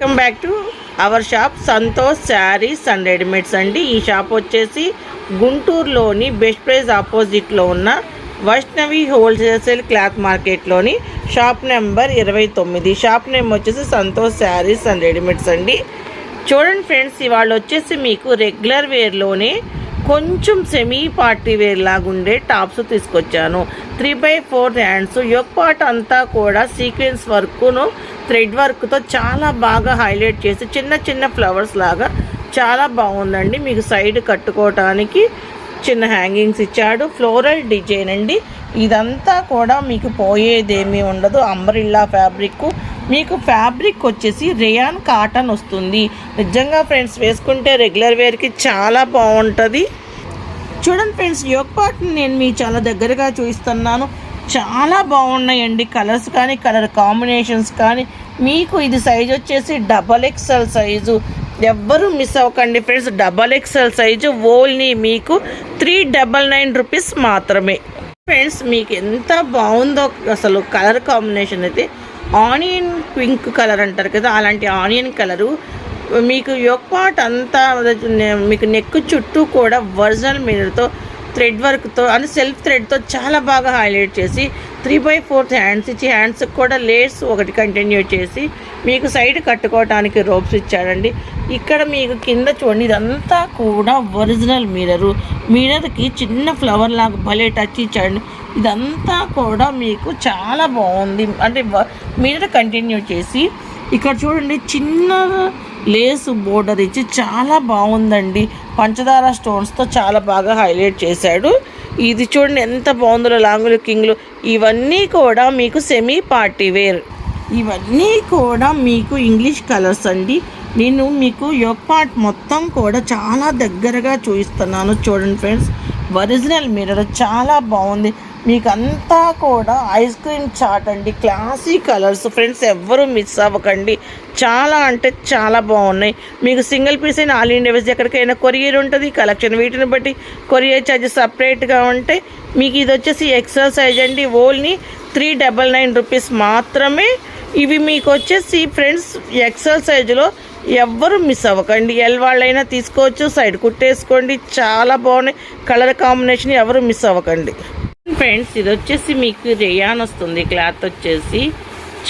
Welcome back to our shop Santosh sarees and readymades అండి. ఈ shop వచ్చేసి గుంటూరులోని బెస్ట్ ప్రైజ్ ఆపోజిట్లో ఉన్న వైష్ణవి హోల్సేల్ క్లాత్ మార్కెట్లోని షాప్ నెంబర్ ఇరవై తొమ్మిది. షాప్ నేమ్ వచ్చేసి సంతోష్ శారీస్ అండ్ రెడీమేడ్స్ అండి. చూడండి ఫ్రెండ్స్ ఇవాళ వచ్చేసి మీకు రెగ్యులర్ వేర్లోనే కొంచెం సెమీ పార్టీ వేర్ లాగుండే టాప్స్ తీసుకొచ్చాను. Three by four hands. యొక్క పార్ట్ అంతా కూడా సీక్వెన్స్ వర్క్ను థ్రెడ్ వర్క్తో చాలా బాగా హైలైట్ చేసి చిన్న చిన్న ఫ్లవర్స్ లాగా చాలా బాగుందండి. మీకు సైడ్ కట్టుకోవటానికి చిన్న హ్యాంగింగ్స్ ఇచ్చాడు. ఫ్లోరల్ డిజైన్ అండి. ఇదంతా కూడా మీకు పోయేదేమీ ఉండదు. అంబరిల్లా ఫ్యాబ్రిక్ మీకు ఫ్యాబ్రిక్ వచ్చేసి రేయాన్ కాటన్ వస్తుంది. నిజంగా ఫ్రెండ్స్ వేసుకుంటే రెగ్యులర్ వేర్కి చాలా బాగుంటుంది. చూడండి ఫ్రెండ్స్ యోగ పార్ట్ని నేను మీ చాలా దగ్గరగా చూపిస్తున్నాను. చాలా బాగున్నాయండి కలర్స్ కానీ కలర్ కాంబినేషన్స్ కానీ. మీకు ఇది సైజ్ వచ్చేసి డబల్ ఎక్స్ఎల్ సైజు ఎవ్వరు మిస్ అవ్వకండి friends double XL size only మీకు త్రీ డబల్ నైన్ రూపీస్ మాత్రమే. ఫ్రెండ్స్ మీకు ఎంత బాగుందో అసలు కలర్ కాంబినేషన్ అయితే. ఆనియన్ పింక్ కలర్ అంటారు కదా అలాంటి ఆనియన్ కలరు. మీకు యొక్క పార్ట్ అంతా మీకు నెక్ చుట్టూ కూడా ఒరిజినల్ మిర్రర్తో థ్రెడ్ వర్క్తో అంటే సెల్ఫ్ థ్రెడ్తో చాలా బాగా హైలైట్ చేసి త్రీ బై ఫోర్త్ హ్యాండ్స్ ఇచ్చి హ్యాండ్స్కి కూడా లేయర్స్ ఒకటి కంటిన్యూ చేసి మీకు సైడ్ కట్టుకోవడానికి రోప్స్ ఇచ్చాడండి. ఇక్కడ మీకు కింద చూడండి ఇదంతా కూడా ఒరిజినల్ మిరరు మిరర్కి చిన్న ఫ్లవర్ లాగా భలే టచ్ ఇచ్చాడండి. ఇదంతా కూడా మీకు చాలా బాగుంది. అంటే మిరర్ కంటిన్యూ చేసి ఇక్కడ చూడండి చిన్న లేసు బోర్డర్ ఇచ్చి చాలా బాగుందండి. పంచదార స్టోన్స్తో చాలా బాగా హైలైట్ చేశాడు. ఇది చూడండి ఎంత బాగుందో లాంగులు కింగ్లు ఇవన్నీ కూడా మీకు సెమీ పార్టీ వేర్ ఇవన్నీ కూడా మీకు ఇంగ్లీష్ కలర్స్ అండి. నేను మీకు యోగ్ పార్ట్ మొత్తం కూడా చాలా దగ్గరగా చూపిస్తున్నాను. చూడండి ఫ్రెండ్స్ ఒరిజినల్ మిర్రర్ చాలా బాగుంది. మీకంతా కూడా ఐస్ క్రీమ్ చాట్ అండి. Classy colours. ఫ్రెండ్స్ ఎవ్వరూ మిస్ అవ్వకండి. చాలా అంటే చాలా బాగున్నాయి. మీకు సింగిల్ పీస్ అయిన ఆల్ ఇండియా వేసి ఎక్కడికైనా కొరియర్ ఉంటుంది. కలెక్షన్ వీటిని బట్టి కొరియర్ ఛార్జెస్ సపరేట్గా ఉంటాయి మీకు ఇది వచ్చేసి ఎక్సెల్ సైజ్ అండి. Only three double nine rupees మాత్రమే. ఇవి మీకు వచ్చేసి ఫ్రెండ్స్ ఎక్సెల్ సైజులో ఎవ్వరు మిస్ అవ్వకండి. ఎల్ వాళ్ళైనా తీసుకోవచ్చు సైడ్ కుట్టేసుకోండి. చాలా బాగున్నాయి. కలర్ కాంబినేషన్ ఎవరు మిస్ అవ్వకండి. ఫ్రెండ్స్ ఇది వచ్చేసి మీకు రేయాన్ వస్తుంది. క్లాత్ వచ్చేసి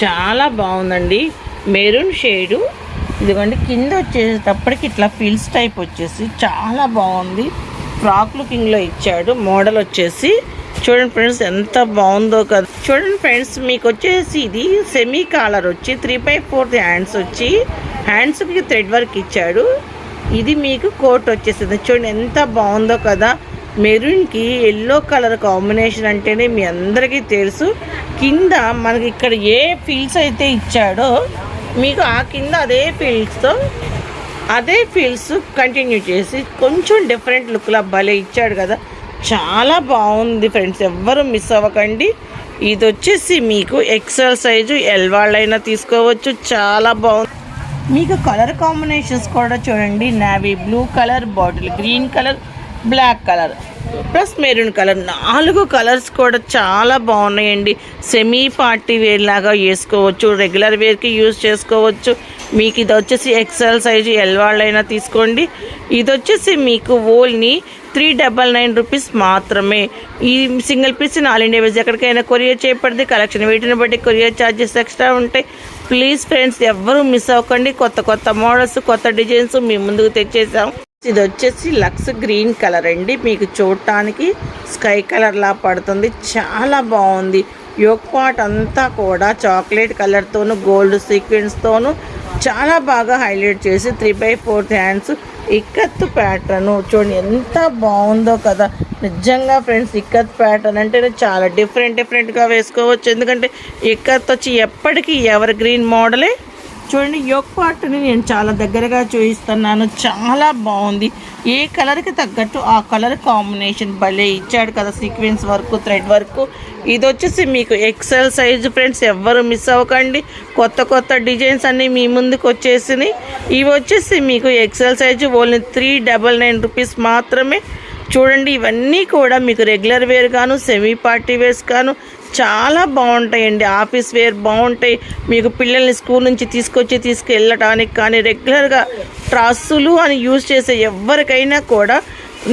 చాలా బాగుందండి. Maroon shade. ఇదిగోండి కింద వచ్చేటప్పటికి ఇట్లా ఫిల్స్ టైప్ వచ్చేసి చాలా బాగుంది. ఫ్రాక్ లుకింగ్లో ఇచ్చాడు. మోడల్ వచ్చేసి చూడండి ఫ్రెండ్స్ ఎంత బాగుందో కదా. చూడండి ఫ్రెండ్స్ మీకు వచ్చేసి ఇది సెమీ కాలర్ వచ్చి త్రీ బై ఫోర్త్ హ్యాండ్స్ వచ్చి హ్యాండ్స్కి థ్రెడ్ వర్క్ ఇచ్చాడు. ఇది మీకు కోట్ వచ్చేసింది. చూడండి ఎంత బాగుందో కదా. మెరూన్కి ఎల్లో కలర్ కాంబినేషన్ అంటేనే మీ అందరికీ తెలుసు. కింద మనకి ఇక్కడ ఏ ఫీల్స్ అయితే ఇచ్చాడో మీకు ఆ కింద అదే ఫీల్డ్స్తో అదే ఫీల్డ్స్ కంటిన్యూ చేసి కొంచెం డిఫరెంట్ లుక్లా భలే ఇచ్చాడు కదా. చాలా బాగుంది ఫ్రెండ్స్ ఎవ్వరు మిస్ అవ్వకండి. ఇది వచ్చేసి మీకు ఎక్సెల్ సైజు ఎల్ వాళ్ళైనా తీసుకోవచ్చు చాలా బాగుంది. మీకు కలర్ కాంబినేషన్స్ కూడా చూడండి. Navy blue colour bottle green colour black colour plus maroon colour. నాలుగు కలర్స్ కూడా చాలా బాగున్నాయండి. సెమీ పార్టీ వేర్ లాగా వేసుకోవచ్చు రెగ్యులర్ వేర్కి యూజ్ చేసుకోవచ్చు. మీకు ఇది వచ్చేసి ఎక్సెల్ సైజు ఎల్ వాళ్ళైనా తీసుకోండి. ఇది వచ్చేసి మీకు ఓల్ని త్రీ డబల్ నైన్ రూపీస్ మాత్రమే. ఈ సింగిల్ పీస్ ఆల్ ఇండియా వేజ్ ఎక్కడికైనా కొరియర్ చేయబడింది కలెక్షన్ వీటిని బట్టి కొరియర్ ఛార్జెస్ ఎక్స్ట్రా ఉంటాయి. ప్లీజ్ ఫ్రెండ్స్ ఎవ్వరూ మిస్ అవ్వకండి. కొత్త కొత్త మోడల్స్ కొత్త డిజైన్స్ మీ ముందుకు తెచ్చేసాం. ఇది వచ్చేసి లక్స్ గ్రీన్ కలర్ అండి. మీకు చూడటానికి స్కై కలర్ లా పడుతుంది. చాలా బాగుంది. యోగ్ పాట్ అంతా కూడా చాక్లెట్ కలర్తోను గోల్డ్ సీక్వెన్స్తోను చాలా బాగా హైలైట్ చేసి three by fourth hands ikat pattern. చూడండి ఎంత బాగుందో కదా. నిజంగా ఫ్రెండ్స్ ఇక్కత్ ప్యాటర్న్ అంటే చాలా డిఫరెంట్ డిఫరెంట్గా వేసుకోవచ్చు. ఎందుకంటే ఇక్కత్ వచ్చి ఎప్పటికీ ఎవర్ గ్రీన్ మోడలే చూడండి యోక్ పార్ట్ని నేను చాలా దగ్గరగా చూపిస్తున్నాను చాలా బాగుంది. ఏ కలర్కి తగ్గట్టు ఆ కలర్ కాంబినేషన్ భలే ఇచ్చాడు కదా సీక్వెన్స్ వర్క్ థ్రెడ్ వర్క్. ఇది వచ్చేసి మీకు ఎక్సెల్ సైజ్ ఫ్రెండ్స్ ఎవ్వరు మిస్ అవ్వకండి. కొత్త కొత్త డిజైన్స్ అన్నీ మీ ముందుకు వచ్చేసినాయి. ఇవి వచ్చేసి మీకు XL size only three double nine rupees మాత్రమే. చూడండి ఇవన్నీ కూడా మీకు రెగ్యులర్ వేర్ గాను సెమీ పార్టీ వేర్స్ గాను చాలా బాగుంటాయండి. ఆఫీస్ వేర్ బాగుంటాయి. మీకు పిల్లల్ని స్కూల్ నుంచి తీసుకొచ్చి తీసుకెళ్ళటానికి కానీ రెగ్యులర్గా ట్రస్సులు అని యూజ్ చేసే ఎవరికైనా కూడా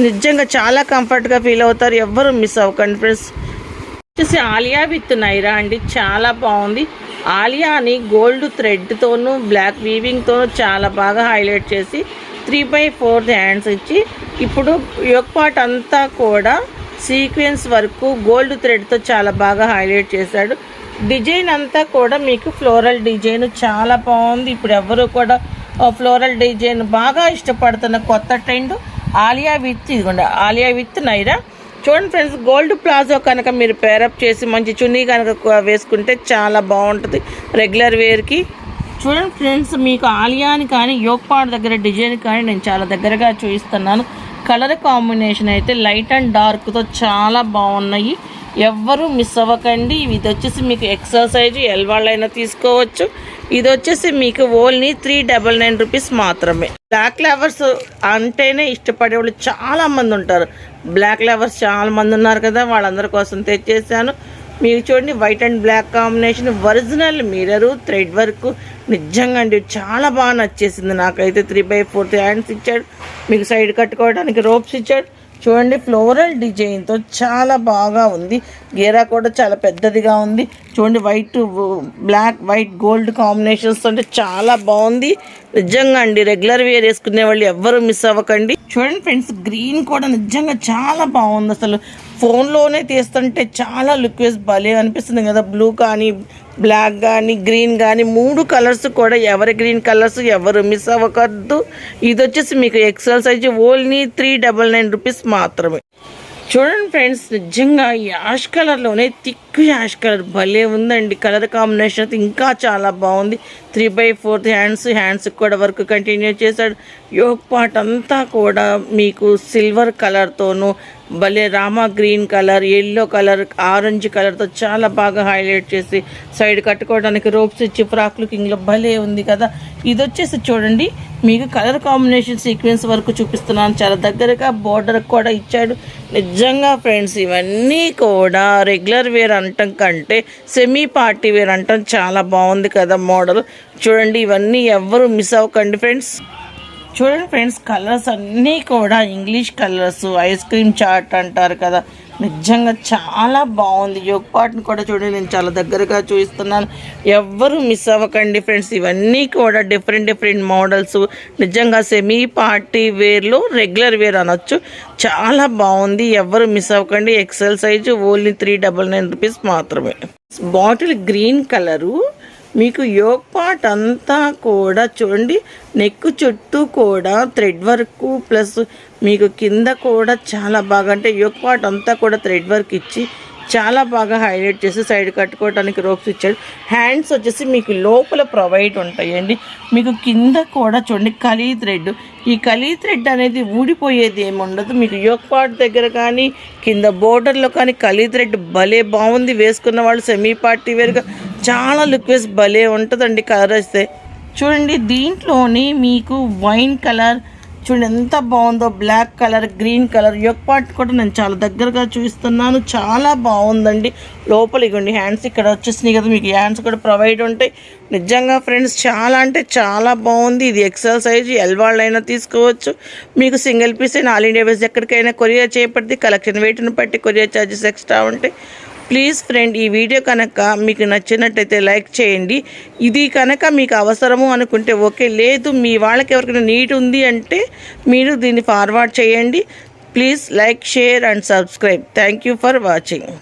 నిజంగా చాలా కంఫర్ట్గా ఫీల్ అవుతారు. ఎవ్వరు మిస్ అవ్వకండి ఫ్రెండ్స్ వచ్చేసి ఆలియా విత్ నైరా అండి. చాలా బాగుంది. ఆలియాని గోల్డ్ థ్రెడ్తోనూ బ్లాక్ వీవింగ్తోనూ చాలా బాగా హైలైట్ చేసి త్రీ బై ఫోర్త్ హ్యాండ్స్ ఇచ్చి ఇప్పుడు యొక్క పార్ట్ అంతా కూడా సీక్వెన్స్ వరకు గోల్డ్ థ్రెడ్తో చాలా బాగా హైలైట్ చేశాడు. డిజైన్ అంతా కూడా మీకు ఫ్లోరల్ డిజైన్ చాలా బాగుంది. ఇప్పుడు ఎవరు కూడా ఫ్లోరల్ డిజైన్ బాగా ఇష్టపడుతున్న కొత్త ట్రెండ్ ఆలియా విత్ ఇదిగోండి ఆలియా విత్ నైరా. చూడండి ఫ్రెండ్స్ గోల్డ్ ప్లాజో కనుక మీరు పేరప్ చేసి మంచి చున్నీ కనుక వేసుకుంటే చాలా బాగుంటుంది. రెగ్యులర్ వేర్కి చూడండి ఫ్రెండ్స్ మీకు ఆలియాని కానీ యోగపాడ్ దగ్గర డిజైన్ కానీ నేను చాలా దగ్గరగా చూపిస్తున్నాను. కలర్ కాంబినేషన్ అయితే లైట్ అండ్ డార్క్తో చాలా బాగున్నాయి. ఎవ్వరూ మిస్ అవ్వకండి. ఇది వచ్చేసి మీకు ఎక్సర్సైజ్ ఎల్ వాళ్ళైనా తీసుకోవచ్చు. ఇది వచ్చేసి మీకు only three double nine rupees మాత్రమే. బ్లాక్ లవర్స్ అంటేనే ఇష్టపడే వాళ్ళు చాలా మంది ఉంటారు. బ్లాక్ లవర్స్ చాలా మంది ఉన్నారు కదా వాళ్ళందరి కోసం తెచ్చేసాను. మీరు చూడండి white and black combination original mirror thread work నిజంగా అండి చాలా బాగా నచ్చేసింది నాకైతే త్రీ బై ఫోర్త్ హ్యాండ్స్ ఇచ్చాడు. మీకు సైడ్ కట్టుకోవడానికి రోప్స్ ఇచ్చాడు. చూడండి ఫ్లోరల్ డిజైన్తో చాలా బాగా ఉంది. గేరా కూడా చాలా పెద్దదిగా ఉంది. చూడండి white black white gold combinations అంటే చాలా బాగుంది. నిజంగా అండి రెగ్యులర్ వేర్ వేసుకునే వాళ్ళు ఎవ్వరూ మిస్ అవ్వకండి. చూడండి ఫ్రెండ్స్ గ్రీన్ కూడా నిజంగా చాలా బాగుంది. అసలు ఫోన్లోనే తీస్తుంటే చాలా లుక్వేస్ భలే అనిపిస్తుంది కదా. బ్లూ కానీ బ్లాక్ కానీ గ్రీన్ కానీ మూడు కలర్స్ కూడా ఎవరి గ్రీన్ కలర్స్ ఎవరు మిస్ అవ్వకద్దు. ఇది వచ్చేసి మీకు XL size only three double nine rupees మాత్రమే. చూడండి ఫ్రెండ్స్ నిజంగా యాష్ కలర్లోనే థిక్ యాష్ కలర్ భలే ఉందండి. కలర్ కాంబినేషన్ అయితే ఇంకా చాలా బాగుంది. త్రీ బై ఫోర్త్ హ్యాండ్స్ హ్యాండ్స్కి కూడా వర్క్ కంటిన్యూ చేశాడు. యోగ్ పార్ట్ అంతా కూడా మీకు సిల్వర్ కలర్తోనూ భలే Rama green colour yellow colour orange కలర్తో చాలా బాగా హైలైట్ చేసి సైడ్ కట్టుకోవడానికి రోప్స్ ఇచ్చి ఫ్రాక్ లుకింగ్లో భలే ఉంది కదా. ఇది వచ్చేసి చూడండి మీకు కలర్ కాంబినేషన్ సీక్వెన్స్ వరకు చూపిస్తున్నాను. చాలా దగ్గరగా బోర్డర్ కూడా ఇచ్చాడు. నిజంగా ఫ్రెండ్స్ ఇవన్నీ కూడా రెగ్యులర్ వేర్ అంటాం కంటే సెమీ పార్టీ వేర్ అంటాం చాలా బాగుంది కదా మోడల్. చూడండి ఇవన్నీ ఎవ్వరు మిస్ అవ్వకండి ఫ్రెండ్స్ చూడండి ఫ్రెండ్స్ కలర్స్ అన్నీ కూడా ఇంగ్లీష్ కలర్స్ ఐస్ క్రీమ్ చాట్ అంటారు కదా. నిజంగా చాలా బాగుంది. యోగపాట్ని కూడా చూడండి నేను చాలా దగ్గరగా చూపిస్తున్నాను. ఎవ్వరు మిస్ అవ్వకండి ఫ్రెండ్స్ ఇవన్నీ కూడా డిఫరెంట్ డిఫరెంట్ మోడల్స్ నిజంగా సెమీ పార్టీ వేర్లో రెగ్యులర్ వేర్ అనొచ్చు. చాలా బాగుంది. ఎవ్వరు మిస్ అవ్వకండి. XL size only three double nine rupees మాత్రమే. బాటిల్ గ్రీన్ కలరు మీకు యోగ్ పార్ట్ అంతా కూడా చూడండి నెక్ చుట్టూ కూడా థ్రెడ్ వర్క్ ప్లస్ మీకు కింద కూడా చాలా బాగా అంటే యోగ్ పార్ట్ అంతా కూడా థ్రెడ్ వర్క్ ఇచ్చి చాలా బాగా హైలైట్ చేసి సైడ్ కట్టుకోవడానికి రోప్స్ ఇచ్చాడు. హ్యాండ్స్ వచ్చేసి మీకు లోపల ప్రొవైడ్ ఉంటాయండి. మీకు కింద కూడా చూడండి కలీ థ్రెడ్ ఈ కలీ థ్రెడ్ అనేది ఊడిపోయేది ఏమి ఉండదు మీకు యోక్ పార్ట్ దగ్గర కానీ కింద బోర్డర్లో కానీ కలీ థ్రెడ్ భలే బాగుంది. వేసుకున్న వాళ్ళు సెమీ పార్టీ వేరుగా చాలా లుక్వేస్ భలే ఉంటుందండి కలర్ వస్తే. చూడండి దీంట్లోని మీకు వైన్ కలర్ చూడండి ఎంత బాగుందో బ్లాక్ కలర్ గ్రీన్ కలర్ యొక్క పార్ట్ కూడా నేను చాలా దగ్గరగా చూస్తున్నాను చాలా బాగుందండి. లోపల ఇవ్వండి హ్యాండ్స్ ఇక్కడ వచ్చేసినాయి కదా మీకు హ్యాండ్స్ కూడా ప్రొవైడ్ ఉంటాయి. నిజంగా ఫ్రెండ్స్ చాలా అంటే చాలా బాగుంది. ఇది ఎక్సెల్ సైజ్ ఎల్ వాళ్ళైనా తీసుకోవచ్చు. మీకు సింగిల్ పీస్ అయినా ఆల్ ఇండియా బేస్ ఎక్కడికైనా కొరియర్ చేయబడింది కలెక్షన్ వెయిట్ని బట్టి కొరియర్ ఛార్జెస్ ఎక్స్ట్రా ఉంటాయి. ప్లీజ్ ఫ్రెండ్ ఈ వీడియో కనుక మీకు నచ్చినట్టయితే లైక్ చేయండి. ఇది కనుక మీకు అవసరము అనుకుంటే ఓకే లేదు మీ వాళ్ళకి ఎవరికైనా నీట్ ఉంది అంటే మీరు దీన్ని ఫార్వర్డ్ చేయండి. Please like share and subscribe. Thank you for watching